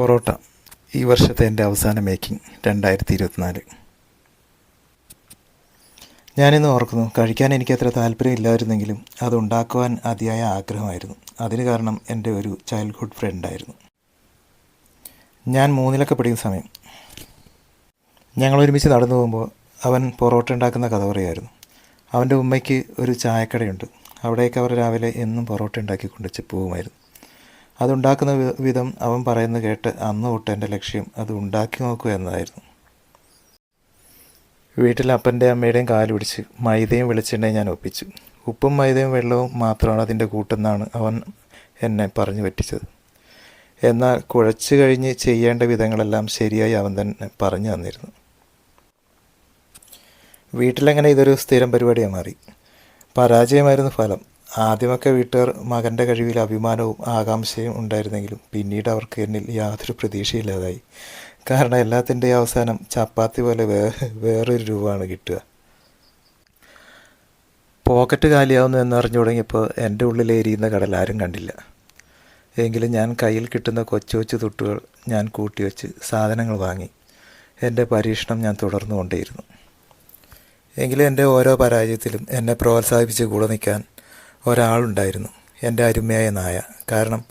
പൊറോട്ട. ഈ വർഷത്തെ എന്റെ അവസാന മേക്കിംഗ് രണ്ടായിരത്തി ഇരുപത്തിനാല് ഞാനിന്ന് ഓർക്കുന്നു കഴിക്കാൻ എനിക്ക് അത്ര താല്പര്യമില്ലായിരുന്നെങ്കിലും അത് ഉണ്ടാക്കുവാൻ അതിയായ ആഗ്രഹമായിരുന്നു. അതിന് കാരണം എന്റെ ഒരു ചൈൽഡ്ഹുഡ് ഫ്രണ്ടായിരുന്നു ഞാൻ മൂന്നിലൊക്കെ പഠിക്കുന്ന സമയം ഞങ്ങൾ ഒരുമിച്ച് നടന്നു പോകുമ്പോൾ അവൻ പൊറോട്ട ഉണ്ടാക്കുന്ന കഥ പറയായിരുന്നു. അവന്റെ ഉമ്മയ്ക്ക് ഒരു ചായക്കടയുണ്ട്. അവിടേക്ക് അവർ രാവിലെ എന്നും പൊറോട്ട ഉണ്ടാക്കി കൊണ്ടുവച്ച് പോകുമായിരുന്നു അതുണ്ടാക്കുന്ന വിധം അവൻ പറയുന്നത് കേട്ട് അന്ന് തൊട്ട് എന്റെ ലക്ഷ്യം അത് ഉണ്ടാക്കി നോക്കുക എന്നതായിരുന്നു വീട്ടിൽ അപ്പന്റെ അമ്മയുടെയും കാൽ പിടിച്ച് മൈദയും വെളിച്ചെണ്ണയും ഞാൻ ഒപ്പിച്ചു. ഉപ്പും മൈദയും വെള്ളവും മാത്രമാണ് അതിന്റെ കൂട്ടെന്നാണ് അവൻ എന്നെ പറഞ്ഞു പറ്റിച്ചത്. എന്നാൽ കുഴച്ചു കഴിഞ്ഞ് ചെയ്യേണ്ട വിധങ്ങളെല്ലാം ശരിയായി അവൻ തന്നെ പറഞ്ഞു തന്നിരുന്നു. വീട്ടിലങ്ങനെ ഇതൊരു സ്ഥിരം പരിപാടിയായി മാറി. പരാജയമായിരുന്നു ഫലം. ആദ്യമൊക്കെ വീട്ടുകാർ മകന്റെ കഴിവിൽ അഭിമാനവും ആകാംക്ഷയും ഉണ്ടായിരുന്നെങ്കിലും പിന്നീട് അവർക്ക് എന്നിൽ യാതൊരു പ്രതീക്ഷയില്ലാതായി. കാരണം എല്ലാത്തിന്റെയും അവസാനം ചപ്പാത്തി പോലെ വേ വേറൊരു രൂപമാണ് കിട്ടുക. പോക്കറ്റ് കാലിയാവുന്നു എന്നറിഞ്ഞു തുടങ്ങിയപ്പോൾ എന്റെ ഉള്ളിൽ എരിയുന്ന കടൽ ആരും കണ്ടില്ല. എങ്കിലും ഞാൻ കയ്യിൽ കിട്ടുന്ന കൊച്ചു കൊച്ചു തുട്ടുകൾ ഞാൻ കൂട്ടിവെച്ച് സാധനങ്ങൾ വാങ്ങി. എന്റെ പരീക്ഷണം ഞാൻ തുടർന്നുകൊണ്ടേയിരുന്നു. എങ്കിലും എന്റെ ഓരോ പരാജയത്തിലും എന്നെ പ്രോത്സാഹിപ്പിച്ച് കൂടെ നിൽക്കാൻ ഒരാളുണ്ടായിരുന്നു. എന്റെ അരുമയായ നായ. കാരണം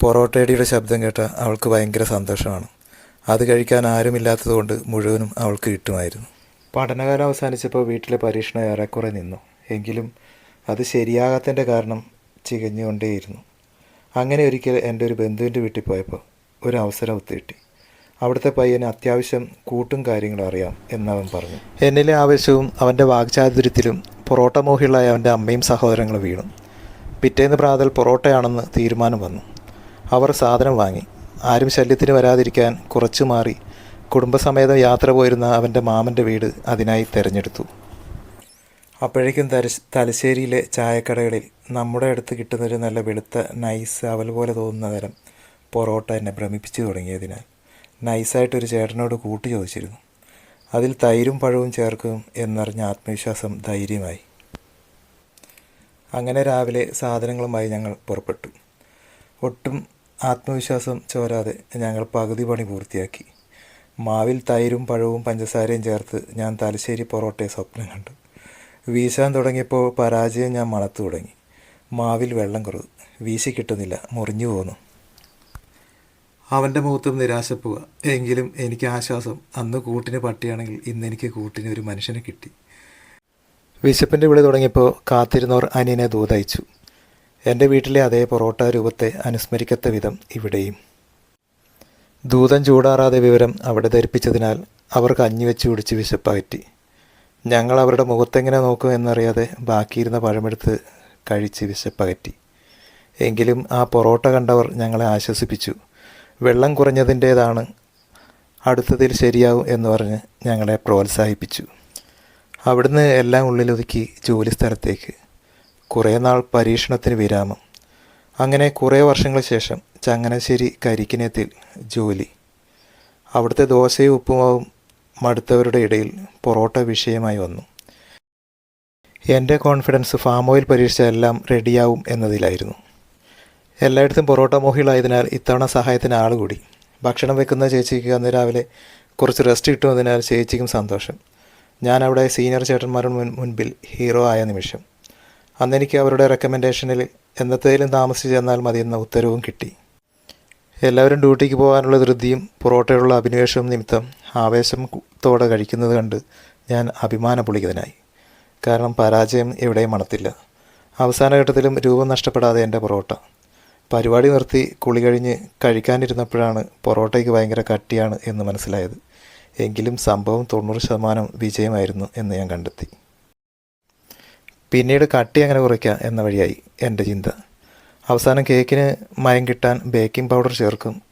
പൊറോട്ടയടിയുടെ ശബ്ദം കേട്ട അവൾക്ക് ഭയങ്കര സന്തോഷമാണ്. അത് കഴിക്കാൻ ആരുമില്ലാത്തതുകൊണ്ട് മുഴുവനും അവൾക്ക് കിട്ടുമായിരുന്നു. പഠനകാലം അവസാനിച്ചപ്പോൾ വീട്ടിലെ പരീക്ഷണം ഏറെക്കുറെ നിന്നു. എങ്കിലും അത് ശരിയാകാത്തതിന്റെ കാരണം ചികഞ്ഞുകൊണ്ടേയിരുന്നു. അങ്ങനെ ഒരിക്കൽ എന്റെ ഒരു ബന്ധുവിന്റെ വീട്ടിൽ പോയപ്പോൾ ഒരു അവസരം ഒത്തുകിട്ടി. അവിടുത്തെ പയ്യന് അത്യാവശ്യം കൂട്ടും കാര്യങ്ങളും അറിയാം എന്നവൻ പറഞ്ഞു. എന്നിലെ ആവേശവും അവന്റെ വാക്ചാതുര്യത്തിലും പൊറോട്ട മോഹികളായ അവന്റെ അമ്മയും സഹോദരങ്ങളും വീണു. പിറ്റേന്ന് പ്രാതൽ പൊറോട്ടയാണെന്ന് തീരുമാനം വന്നു. അവർ സാധനം വാങ്ങി. ആരും ശല്യത്തിന് വരാതിരിക്കാൻ കുറച്ചു മാറി കുടുംബസമേതം യാത്ര പോയിരുന്ന അവന്റെ മാമന്റെ വീട് അതിനായി തിരഞ്ഞെടുത്തു. അപ്പോഴേക്കും തലശ് തലശ്ശേരിയിലെ ചായക്കടകളിൽ നമ്മുടെ അടുത്ത് കിട്ടുന്നൊരു നല്ല വെളുത്ത നൈസ് അവൽ പോലെ തോന്നുന്ന തരം പൊറോട്ട എന്നെ ഭ്രമിപ്പിച്ചു തുടങ്ങിയതിനാൽ. നൈസായിട്ടൊരു ചേട്ടനോട് കൂട്ടി ചോദിച്ചിരുന്നു. അതിൽ തൈരും പഴവും ചേർക്കും എന്നറിഞ്ഞ ആത്മവിശ്വാസം ധൈര്യമായി. അങ്ങനെ രാവിലെ സാധനങ്ങളുമായി ഞങ്ങൾ പുറപ്പെട്ടു. ഒട്ടും ആത്മവിശ്വാസം ചോരാതെ ഞങ്ങൾ പകുതി പണി പൂർത്തിയാക്കി. മാവിൽ തൈരും പഴവും പഞ്ചസാരയും ചേർത്ത് ഞാൻ തലശ്ശേരി പൊറോട്ടയെ സ്വപ്നം കണ്ടു. വീശാൻ തുടങ്ങിയപ്പോൾ പരാജയം ഞാൻ മണത്തു തുടങ്ങി. മാവിൽ വെള്ളം കുറവ് വീശി കിട്ടുന്നില്ല. മുറിഞ്ഞു പോന്നു. അവന്റെ മുഖത്തും നിരാശപ്പുക. എങ്കിലും എനിക്ക് ആശ്വാസം. അന്ന് കൂട്ടിന് പട്ടിയാണെങ്കിൽ ഇന്ന് എനിക്ക് കൂട്ടിന് ഒരു മനുഷ്യനെ കിട്ടി. വിശപ്പിന്റെ വിളി തുടങ്ങിയപ്പോൾ കാത്തിരുന്നവർ അനിയനെ ദൂതയച്ചു. എന്റെ വീട്ടിലെ അതേ പൊറോട്ട രൂപത്തെ അനുസ്മരിക്കത്ത വിധം ഇവിടെയും. ദൂതൻ ചൂടാറാതെ വിവരം അവിടെ ധരിപ്പിച്ചതിനാൽ അവർ കഞ്ഞി വെച്ച് കുടിച്ച് വിശപ്പകറ്റി ഞങ്ങൾ അവരുടെ മുഖത്തെങ്ങനെ നോക്കും എന്നറിയാതെ ബാക്കിയിരുന്ന പഴമെടുത്ത് കഴിച്ച് വിശപ്പകറ്റി. എങ്കിലും ആ പൊറോട്ട കണ്ടവർ ഞങ്ങളെ ആശ്വസിപ്പിച്ചു. വെള്ളം കുറഞ്ഞതിന്റേതാണ്. അടുത്തതിൽ ശരിയാവും എന്ന് പറഞ്ഞ് ഞങ്ങളെ പ്രോത്സാഹിപ്പിച്ചു. അവിടുന്ന് എല്ലാം ഉള്ളിലൊതുക്കി ജോലി സ്ഥലത്തേക്ക്. കുറേ നാൾ പരീക്ഷണത്തിന് വിരാമം. അങ്ങനെ കുറേ വർഷങ്ങൾ ശേഷം ചങ്ങനാശ്ശേരി കരിക്കിനത്തിൽ ജോലി. അവിടുത്തെ ദോശയും ഉപ്പുമാവും മടുത്തവരുടെ ഇടയിൽ പൊറോട്ട വിഷയമായി വന്നു. എന്റെ കോൺഫിഡൻസ് ഫാം ഓയിൽ പരീക്ഷ എല്ലാം റെഡിയാവും എന്നതിലായിരുന്നു. എല്ലായിടത്തും പൊറോട്ട മോഹികളായതിനാൽ ഇത്തവണ സഹായത്തിന് ആൾ കൂടി ഭക്ഷണം വെക്കുന്ന ചേച്ചിക്ക് അന്ന് രാവിലെ കുറച്ച് റെസ്റ്റ് കിട്ടുന്നതിനാൽ ചേച്ചിക്കും സന്തോഷം. ഞാൻ അവിടെ സീനിയർ ചേട്ടന്മാരുടെ മുൻ മുൻപിൽ ഹീറോ ആയ നിമിഷം. അന്ന് എനിക്ക് അവരുടെ റെക്കമെൻഡേഷനിൽ എന്നത്തേലും താമസിച്ച് ചെന്നാൽ മതിയെന്ന ഉത്തരവും കിട്ടി. എല്ലാവരും ഡ്യൂട്ടിക്ക് പോകാനുള്ള ധൃതിയും പൊറോട്ടയുള്ള അഭിനിവേശവും നിമിത്തം ആവേശത്തോടെ കഴിക്കുന്നത് കണ്ട് ഞാൻ അഭിമാന അഭിമാനപുളികതനായി കാരണം പരാജയം എവിടെയും മണത്തില്ല. അവസാന ഘട്ടത്തിലും രൂപം നഷ്ടപ്പെടാതെ എന്റെ പൊറോട്ട. പരിപാടി നിർത്തി കുളി കഴിഞ്ഞ് കഴിക്കാനിരുന്നപ്പോഴാണ് പൊറോട്ടയ്ക്ക് ഭയങ്കര കട്ടിയാണ് എന്ന് മനസ്സിലായത്. എങ്കിലും സംഭവം തൊണ്ണൂറ് ശതമാനം വിജയമായിരുന്നു എന്ന് ഞാൻ കണ്ടെത്തി. പിന്നീട് കട്ടി അങ്ങനെ കുറയ്ക്കുക എന്ന വഴിയായി എന്റെ ചിന്ത. അവസാനം കേക്കിന് മയം കിട്ടാൻ ബേക്കിംഗ് പൗഡർ ചേർക്കും.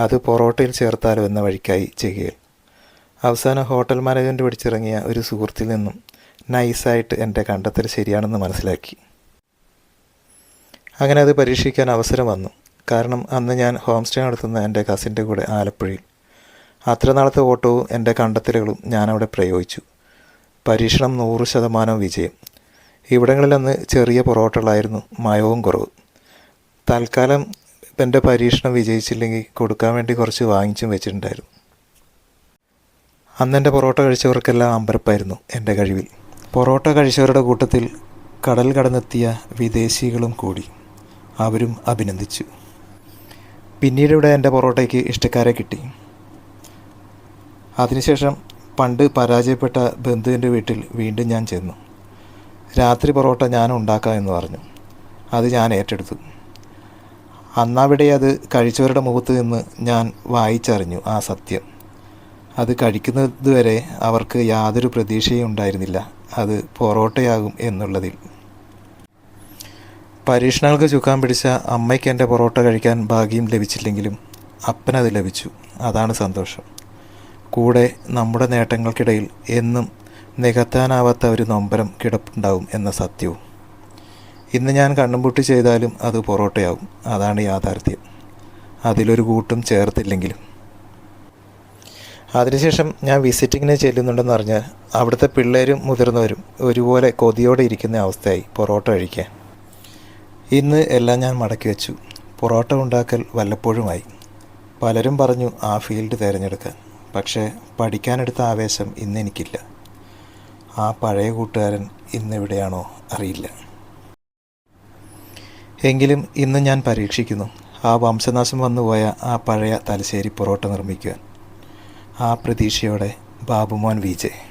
അത് പൊറോട്ടയിൽ ചേർത്താലോ എന്ന വഴിക്കായി ചെയ്യുകയിൽ. അവസാനം ഹോട്ടൽ മാനേജ്മെന്റ് പഠിച്ചിറങ്ങിയ ഒരു സുഹൃത്തിൽ നിന്നും നൈസായിട്ട് എന്റെ കണ്ടെത്തൽ ശരിയാണെന്ന് മനസ്സിലാക്കി. അങ്ങനെ അത് പരീക്ഷിക്കാൻ അവസരം വന്നു. കാരണം അന്ന് ഞാൻ ഹോം സ്റ്റേ നടത്തുന്ന എന്റെ കസിന്റെ കൂടെ ആലപ്പുഴയിൽ. അത്ര നാളത്തെ ഓട്ടവും എന്റെ കണ്ടെത്തലുകളും ഞാനവിടെ പ്രയോഗിച്ചു. പരീക്ഷണം നൂറ് ശതമാനം വിജയം. ഇവിടങ്ങളിലന്ന് ചെറിയ പൊറോട്ടകളായിരുന്നു മയവും കുറവ്. തൽക്കാലം എന്റെ പരീക്ഷണം വിജയിച്ചില്ലെങ്കിൽ കൊടുക്കാൻ വേണ്ടി കുറച്ച് വാങ്ങിച്ചും വെച്ചിട്ടുണ്ടായിരുന്നു. അന്ന് എന്റെ പൊറോട്ട കഴിച്ചവർക്കെല്ലാം അമ്പരപ്പായിരുന്നു എന്റെ കഴിവിൽ. പൊറോട്ട കഴിച്ചവരുടെ കൂട്ടത്തിൽ കടൽ കടന്നെത്തിയ വിദേശികളും കൂടി. അവരും അഭിനന്ദിച്ചു. പിന്നീട് ഇവിടെ എന്റെ പൊറോട്ടയ്ക്ക് ഇഷ്ടക്കാരെ കിട്ടി. അതിനുശേഷം പണ്ട് പരാജയപ്പെട്ട ബന്ധുവിന്റെ വീട്ടിൽ വീണ്ടും ഞാൻ ചെന്നു. രാത്രി പൊറോട്ട ഞാൻ ഉണ്ടാക്കാം എന്ന് പറഞ്ഞു. അത് ഞാൻ ഏറ്റെടുത്തു. അന്നവിടെ അത് കഴിച്ചവരുടെ മുഖത്ത് നിന്ന് ഞാൻ വായിച്ചറിഞ്ഞു ആ സത്യം. അത് കഴിക്കുന്നതുവരെ അവർക്ക് യാതൊരു പ്രതീക്ഷയും ഉണ്ടായിരുന്നില്ല. അത് പൊറോട്ടയാകും എന്നുള്ളതിൽ. പരീക്ഷണങ്ങൾക്ക് ചുക്കാൻ പിടിച്ച അമ്മയ്ക്ക് എന്റെ പൊറോട്ട കഴിക്കാൻ ഭാഗ്യം ലഭിച്ചില്ലെങ്കിലും അപ്പനത് ലഭിച്ചു. അതാണ് സന്തോഷം. കൂടെ നമ്മുടെ നേട്ടങ്ങൾക്കിടയിൽ എന്നും നികത്താനാവാത്ത ഒരു നൊമ്പരം കിടപ്പുണ്ടാവും എന്ന സത്യവും. ഇന്ന് ഞാൻ കണ്ണുംപൂട്ടി ചെയ്താലും അത് പൊറോട്ടയാവും. അതാണ് യാഥാർത്ഥ്യം. അതിലൊരു കൂട്ടും ചേർത്തില്ലെങ്കിലും. അതിനുശേഷം ഞാൻ വിസിറ്റിങ്ങിന് ചെല്ലുന്നുണ്ടെന്ന് പറഞ്ഞാൽ അവിടുത്തെ പിള്ളേരും മുതിർന്നവരും ഒരുപോലെ കൊതിയോടെ ഇരിക്കുന്ന അവസ്ഥയായി പൊറോട്ട കഴിക്കാൻ. ഇന്ന് എല്ലാം ഞാൻ മടക്കി വെച്ചു. പൊറോട്ട ഉണ്ടാക്കൽ വല്ലപ്പോഴുമായി. പലരും പറഞ്ഞു ആ ഫീൽഡ് തിരഞ്ഞെടുക്കാൻ. പക്ഷേ പഠിക്കാനെടുത്ത ആവേശം ഇന്ന് എനിക്കില്ല. ആ പഴയ കൂട്ടുകാരൻ ഇന്നെവിടെയാണോ അറിയില്ല. എങ്കിലും ഇന്ന് ഞാൻ പരീക്ഷിക്കുന്നു. ആ വംശനാശം വന്നുപോയ ആ പഴയ തലശ്ശേരി പൊറോട്ട നിർമ്മിക്കുവാൻ. ആ പ്രതീക്ഷയോടെ ബാബുമോൻ വിജയ്.